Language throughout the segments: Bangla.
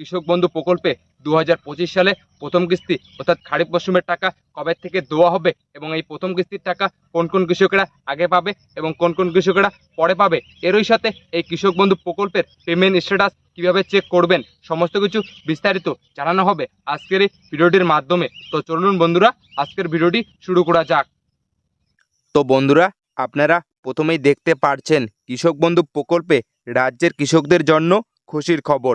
কৃষক বন্ধু প্রকল্পে দু হাজার পঁচিশ সালে প্রথম কিস্তি অর্থাৎ খারিফ মৌসুমের টাকা কবে থেকে দেওয়া হবে এবং এই প্রথম কিস্তির টাকা কোন কোন কৃষকেরা আগে পাবে এবং কোন কোন কৃষকেরা পরে পাবে? এরই সাথে এই কৃষক বন্ধু প্রকল্পের পেমেন্ট স্ট্যাটাস কীভাবে চেক করবেন? সমস্ত কিছু বিস্তারিত জানানো হবে আজকের এই ভিডিওটির মাধ্যমে। তো চলুন বন্ধুরা, আজকের ভিডিওটি শুরু করা যাক। তো বন্ধুরা, আপনারা প্রথমেই দেখতে পারছেন কৃষক বন্ধু প্রকল্পে রাজ্যের কৃষকদের জন্য খুশির খবর।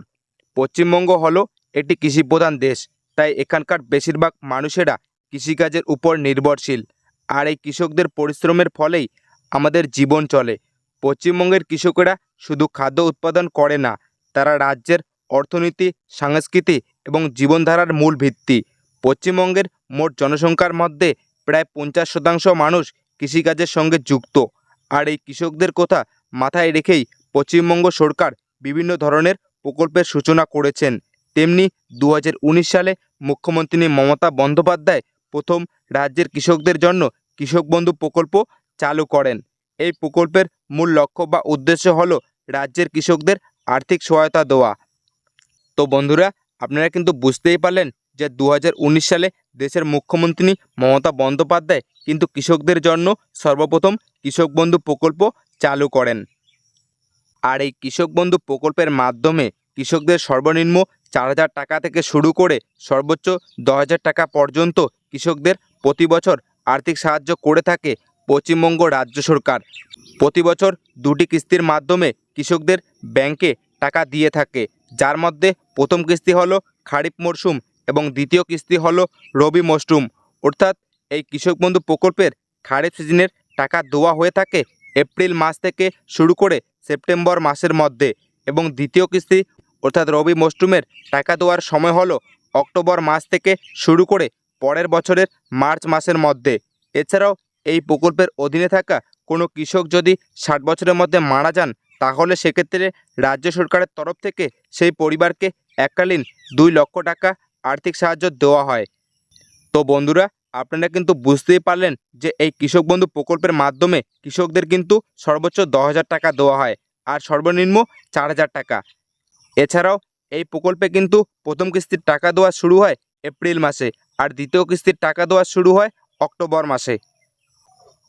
পশ্চিমবঙ্গ হলো একটি কৃষিপ্রধান দেশ, তাই এখানকার বেশিরভাগ মানুষেরা কৃষিকাজের উপর নির্ভরশীল। আর এই কৃষকদের পরিশ্রমের ফলেই আমাদের জীবন চলে। পশ্চিমবঙ্গের কৃষকেরা শুধু খাদ্য উৎপাদন করে না, তারা রাজ্যের অর্থনীতি, সংস্কৃতি এবং জীবনধারার মূল ভিত্তি। পশ্চিমবঙ্গের মোট জনসংখ্যার মধ্যে প্রায় পঞ্চাশ শতাংশ মানুষ কৃষিকাজের সঙ্গে যুক্ত। আর এই কৃষকদের কথা মাথায় রেখেই পশ্চিমবঙ্গ সরকার বিভিন্ন ধরনের প্রকল্পের সূচনা করেছেন। তেমনি দু হাজার উনিশ সালে মুখ্যমন্ত্রী মমতা বন্দ্যোপাধ্যায় প্রথম রাজ্যের কৃষকদের জন্য কৃষক বন্ধু প্রকল্প চালু করেন। এই প্রকল্পের মূল লক্ষ্য বা উদ্দেশ্য হল রাজ্যের কৃষকদের আর্থিক সহায়তা দেওয়া। তো বন্ধুরা, আপনারা কিন্তু বুঝতেই পারলেন যে দু হাজার উনিশ সালে দেশের মুখ্যমন্ত্রী মমতা বন্দ্যোপাধ্যায় কিন্তু কৃষকদের জন্য সর্বপ্রথম কৃষক বন্ধু প্রকল্প চালু করেন। আর এই কৃষক বন্ধু প্রকল্পের মাধ্যমে কৃষকদের সর্বনিম্ন চার হাজার টাকা থেকে শুরু করে সর্বোচ্চ দশ হাজার টাকা পর্যন্ত কৃষকদের প্রতি বছর আর্থিক সাহায্য করে থাকে পশ্চিমবঙ্গ রাজ্য সরকার। প্রতি বছর দুটি কিস্তির মাধ্যমে কৃষকদের ব্যাংকে টাকা দিয়ে থাকে। যার মধ্যে প্রথম কিস্তি হলো খারিফ মরশুম এবং দ্বিতীয় কিস্তি হলো রবি মরশুম অর্থাৎ এই কৃষক বন্ধু প্রকল্পের খারিফ সিজনের টাকা দেওয়া হয়ে থাকে এপ্রিল মাস থেকে শুরু করে সেপ্টেম্বর মাসের মধ্যে এবং দ্বিতীয় কিস্তি অর্থাৎ রবি মরশুমের টাকা দেওয়ার সময় হলো অক্টোবর মাস থেকে শুরু করে পরের বছরের মার্চ মাসের মধ্যে। এছাড়াও এই প্রকল্পের অধীনে থাকা কোনো কৃষক যদি ষাট বছরের মধ্যে মারা যান, তাহলে সেক্ষেত্রে রাজ্য সরকারের তরফ থেকে সেই পরিবারকে এককালীন দুই লক্ষ টাকা আর্থিক সাহায্য দেওয়া হয়। তো বন্ধুরা আপনারা কিন্তু বুঝতেই পারলেন যে এই কৃষক বন্ধু প্রকল্পের মাধ্যমে কৃষকদের কিন্তু সর্বোচ্চ দশ টাকা দেওয়া হয় আর সর্বনিম্ন চার হাজার টাকা। এছাড়াও এই প্রকল্পে কিন্তু প্রথম কিস্তির টাকা দেওয়া শুরু হয় এপ্রিল মাসে আর দ্বিতীয় কিস্তির টাকা দেওয়া শুরু হয় অক্টোবর মাসে।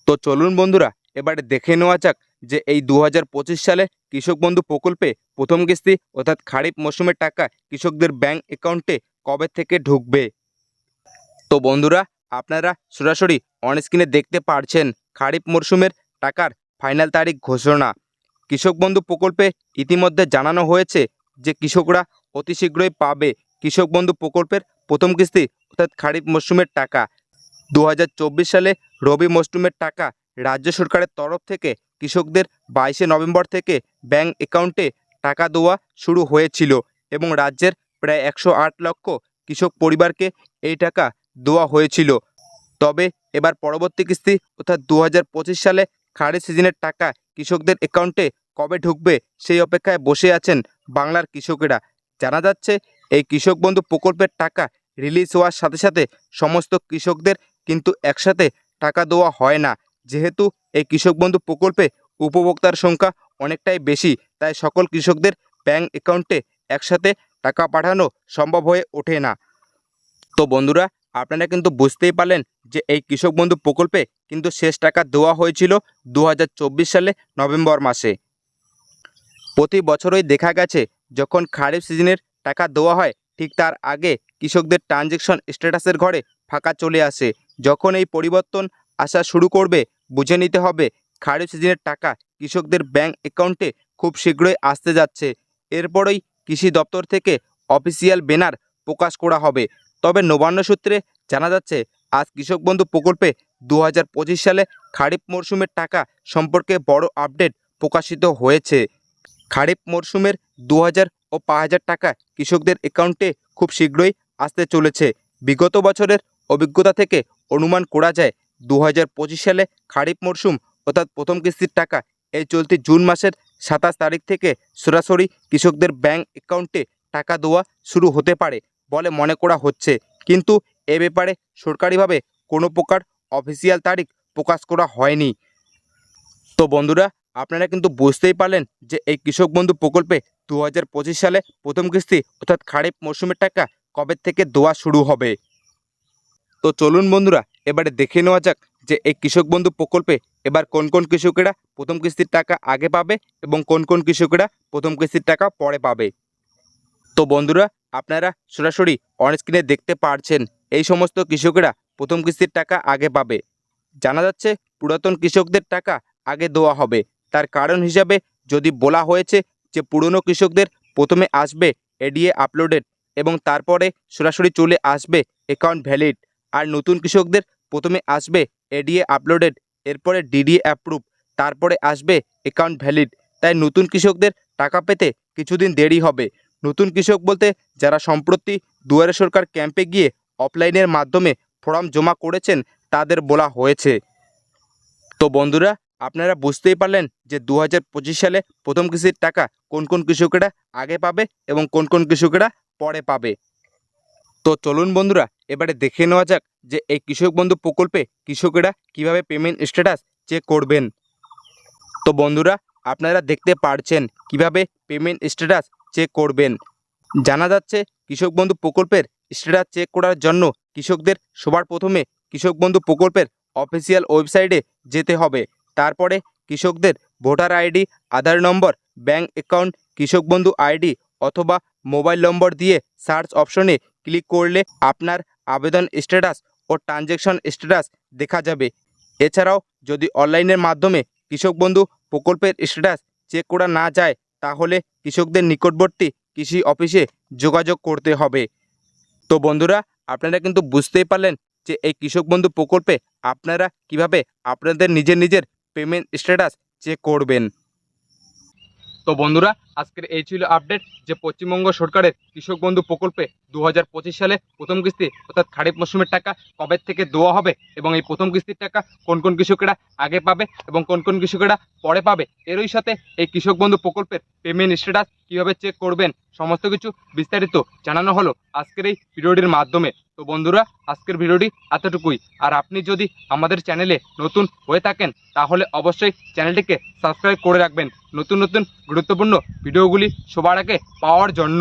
তো চলুন বন্ধুরা, এবারে দেখে নেওয়া যাক যে এই দু হাজার পঁচিশ সালে কৃষক বন্ধু প্রকল্পে প্রথম কিস্তি অর্থাৎ খারিফ মৌসুমের টাকা কৃষকদের ব্যাংক অ্যাকাউন্টে কবে থেকে ঢুকবে? তো বন্ধুরা আপনারা সরাসরি অনস্ক্রিনে দেখতে পারছেন খারিফ মরশুমের টাকার ফাইনাল তারিখ ঘোষণা। কৃষক বন্ধু প্রকল্পে ইতিমধ্যে জানানো হয়েছে যে কৃষকরা অতি শীঘ্রই পাবে কৃষক বন্ধু প্রকল্পের প্রথম কিস্তি, অর্থাৎ খারিফ মরশুমের টাকা। দু হাজার চব্বিশ সালে রবি মরশুমের টাকা রাজ্য সরকারের তরফ থেকে কৃষকদের বাইশে নভেম্বর থেকে ব্যাংক অ্যাকাউন্টে টাকা দেওয়া শুরু হয়েছিল এবং রাজ্যের প্রায় একশো আট লক্ষ কৃষক পরিবারকে এই টাকা দেওয়া হয়েছিল। তবে এবার পরবর্তী কিস্তি অর্থাৎ দু হাজার পঁচিশ সালে খারিফ সিজনের টাকা কৃষকদের অ্যাকাউন্টে কবে ঢুকবে সেই অপেক্ষায় বসে আছেন বাংলার কৃষকেরা। জানা যাচ্ছে, এই কৃষক বন্ধু প্রকল্পের টাকা রিলিজ হওয়ার সাথে সাথে সমস্ত কৃষকদের কিন্তু একসাথে টাকা দেওয়া হয় না। যেহেতু এই কৃষক বন্ধু প্রকল্পে উপভোক্তার সংখ্যা অনেকটাই বেশি, তাই সকল কৃষকদের ব্যাংক অ্যাকাউন্টে একসাথে টাকা পাঠানো সম্ভব হয়ে ওঠে না। তো বন্ধুরা আপনারা কিন্তু বুঝতেই পারলেন যে এই কৃষক বন্ধু প্রকল্পে কিন্তু শেষ টাকা দেওয়া হয়েছিল দু হাজার চব্বিশ সালে নভেম্বর মাসে। প্রতি বছরই দেখা গেছে যখন খারিফ সিজনের টাকা দেওয়া হয়, ঠিক তার আগে কৃষকদের ট্রানজেকশন স্ট্যাটাসের ঘরে ফাঁকা চলে আসে। যখন এই পরিবর্তন আসা শুরু করবে, বুঝে নিতে হবে খারিফ সিজনের টাকা কৃষকদের ব্যাংক অ্যাকাউন্টে খুব শীঘ্রই আসতে যাচ্ছে। এরপরই কৃষি দপ্তর থেকে অফিসিয়াল ব্যানার প্রকাশ করা হবে। তবে নবান্ন সূত্রে জানা যাচ্ছে, আজ কৃষক বন্ধু প্রকল্পে দু হাজার পঁচিশ সালে খারিফ মরশুমের টাকা সম্পর্কে বড় আপডেট প্রকাশিত হয়েছে। খারিফ মরশুমের দু হাজার ও পাঁচ হাজার টাকা কৃষকদের অ্যাকাউন্টে খুব শীঘ্রই আসতে চলেছে। বিগত বছরের অভিজ্ঞতা থেকে অনুমান করা যায় দু হাজার পঁচিশ সালে খারিফ মরশুম অর্থাৎ প্রথম কিস্তির টাকা এই চলতি জুন মাসের সাতাশ তারিখ থেকে সরাসরি কৃষকদের ব্যাংক অ্যাকাউন্টে টাকা দেওয়া শুরু হতে পারে। বলে মনে করা হচ্ছে। কিন্তু এ ব্যাপারে সরকারিভাবে কোনো প্রকার অফিসিয়াল তারিখ প্রকাশ করা হয়নি। তো বন্ধুরা, আপনারা কিন্তু বুঝতেই পারলেন যে এই কৃষক বন্ধু প্রকল্পে দু হাজার পঁচিশ সালে প্রথম কিস্তি অর্থাৎ খারিফ মরশুমের টাকা কবে থেকে দেওয়া শুরু হবে? তো চলুন বন্ধুরা, এবারে দেখে নেওয়া যাক যে এই কৃষক বন্ধু প্রকল্পে এবার কোন কোন কৃষকেরা প্রথম কিস্তির টাকা আগে পাবে এবং কোন কোন কৃষকেরা প্রথম কিস্তির টাকা পরে পাবে। তো বন্ধুরা আপনারা সরাসরি অন স্ক্রিনে দেখতে পারছেন, এই সমস্ত কৃষকেরা প্রথম কিস্তির টাকা আগে পাবে। জানা যাচ্ছে পুরাতন কৃষকদের টাকা আগে দেওয়া হবে। তার কারণ হিসাবে যদি বলা হয়েছে যে পুরনো কৃষকদের প্রথমে আসবে এডিএ আপলোডেড এবং তারপরে সরাসরি চলে আসবে অ্যাকাউন্ট ভ্যালিড আর নতুন কৃষকদের প্রথমে আসবে এডিএ আপলোডেড এরপরে ডিডিএ অ্যাপ্রুভ তারপরে আসবে অ্যাকাউন্ট ভ্যালিড তাই নতুন কৃষকদের টাকা পেতে কিছুদিন দেরি হবে। নতুন কৃষক বলতে যারা সম্প্রতি দুয়ারে সরকার ক্যাম্পে গিয়ে অফলাইনের মাধ্যমে ফর্ম জমা করেছেন, তাদের বলা হয়েছে। তো বন্ধুরা, আপনারা বুঝতেই পারলেন যে দু হাজার পঁচিশ সালে প্রথম কৃষির টাকা কোন কোন কৃষকেরা আগে পাবে এবং কোন কোন কৃষকেরা পরে পাবে। তো চলুন বন্ধুরা, এবারে দেখে নেওয়া যাক যে এই কৃষক বন্ধু প্রকল্পে কৃষকেরা কীভাবে পেমেন্ট স্ট্যাটাস চেক করবেন। তো বন্ধুরা, আপনারা দেখতে পারছেন কীভাবে পেমেন্ট স্ট্যাটাস চেক করবেন। জানা যাচ্ছে, কৃষক বন্ধু প্রকল্পের স্ট্যাটাস চেক করার জন্য কৃষকদের সবার প্রথমে কৃষক বন্ধু প্রকল্পের অফিসিয়াল ওয়েবসাইটে যেতে হবে। তারপরে কৃষকদের voter ID, Aadhaar number bank account, কৃষক বন্ধু আইডি অথবা মোবাইল নম্বর দিয়ে সার্চ অপশনে ক্লিক করলে আপনার আবেদন স্ট্যাটাস ও ট্রানজ্যাকশন স্ট্যাটাস দেখা যাবে। এছাড়াও যদি অনলাইনের মাধ্যমে কৃষক বন্ধু প্রকল্পের স্ট্যাটাস চেক করা না যায় তাহলে কৃষকদের নিকটবর্তী কৃষি অফিসে যোগাযোগ করতে হবে। তো বন্ধুরা, আপনারা কিন্তু বুঝতেই পারলেন যে এই কৃষক বন্ধু প্রকল্পে আপনারা কীভাবে আপনাদের নিজের নিজের পেমেন্ট স্ট্যাটাস চেক করবেন। তো বন্ধুরা, আজকের এই ছিল আপডেট যে পশ্চিমবঙ্গ সরকারের কৃষক বন্ধু প্রকল্পে দু হাজার পঁচিশ সালে প্রথম কিস্তি অর্থাৎ খারিফ মৌসুমের টাকা কবে থেকে দেওয়া হবে এবং এই প্রথম কিস্তির টাকা কোন কোন কৃষকেরা আগে পাবে এবং কোন কোন কৃষকেরা পরে পাবে? এরই সাথে এই কৃষক বন্ধু প্রকল্পের পেমেন্ট স্ট্যাটাস কীভাবে চেক করবেন? সমস্ত কিছু বিস্তারিত জানানো হলো আজকের এই ভিডিওটির মাধ্যমে। তো বন্ধুরা, আজকের ভিডিওটি এতটুকুই। আর আপনি যদি আমাদের চ্যানেলে নতুন হয়ে থাকেন, তাহলে অবশ্যই চ্যানেলটিকে সাবস্ক্রাইব করে রাখবেন। নতুন নতুন গুরুত্বপূর্ণ ভিডিওগুলি সবার আগে পাওয়ার জন্য।